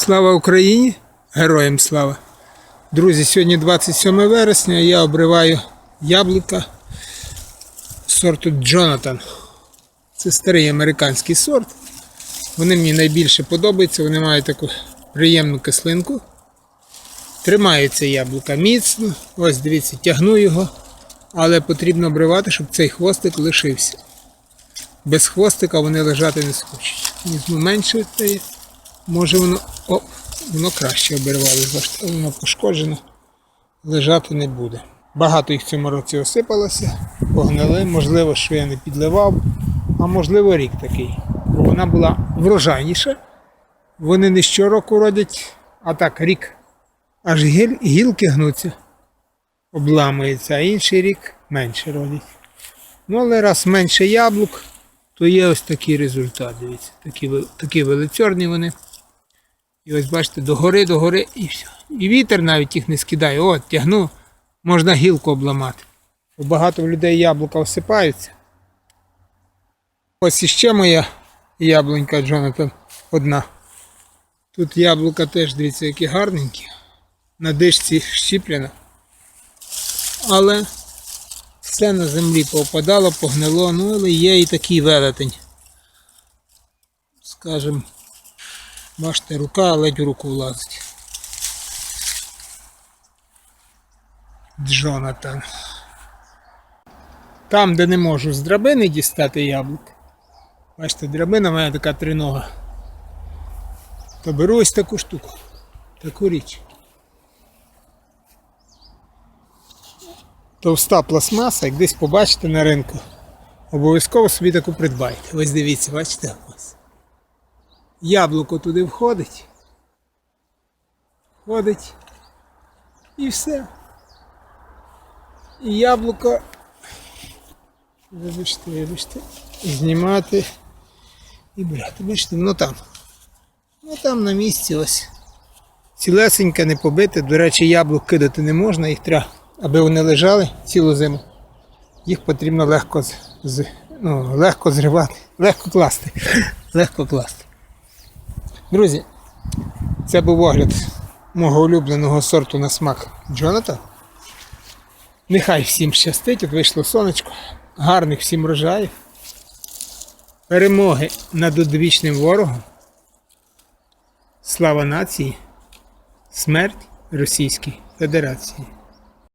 Слава Україні! Героям слава! Друзі, сьогодні 27 вересня, я обриваю яблука сорту Джонатан. Це старий американський сорт. Вони мені найбільше подобаються, вони мають таку приємну кислинку. Тримається яблука міцно. Ось дивіться, тягну його, але потрібно обривати, щоб цей хвостик лишився. Без хвостика вони лежати не схочуть. Візьму менше стає. Може воно. О, воно краще обірвалося, бачите, воно пошкоджено. Лежати не буде. Багато їх в цьому році осипалося, погнили, можливо, що я не підливав, а можливо рік такий. Бо вона була врожайніша. Вони не щороку родять, а так рік. Аж гіль, гілки гнуться, обламуються, а інший рік менше родять. Ну, але раз менше яблук, то є ось такий результат. Дивіться, такі, такі величорні вони. І ось бачите, догори, догори і все. І вітер навіть їх не скидає. От, тягну, можна гілку обламати. Багато людей яблука осипаються. Ось іще моя яблунька Джонатан одна. Тут яблука теж, дивіться, які гарненькі. На дишці щіплена. Але все на землі повпадало, погнило, ну але є і такий велетень. Скажем, бачите, рука ледь у руку влазить. Джонатан. Там, де не можу з драбини дістати яблук. Бачите, драбина в мене така тринога. То беру ось таку штуку, таку річ. Товста пластмаса, як десь побачите на ринку, обов'язково собі таку придбайте. Ось дивіться, бачите? Ось. Яблуко туди входить. Входить. І все. І яблуко. Вибачте, вибачте. Знімати і брати. Бачите, воно там. Ну там на місці ось. Цілесеньке, не побите. До речі, яблук кидати не можна, їх треба, аби вони лежали цілу зиму. Їх потрібно легко з, ну, легко зривати, легко класти. Легко класти. Друзі, це був огляд мого улюбленого сорту на смак Джоната. Нехай всім щастить, от вийшло сонечко. Гарних всім врожаїв. Перемоги над одвічним ворогом. Слава нації, смерть Російській Федерації.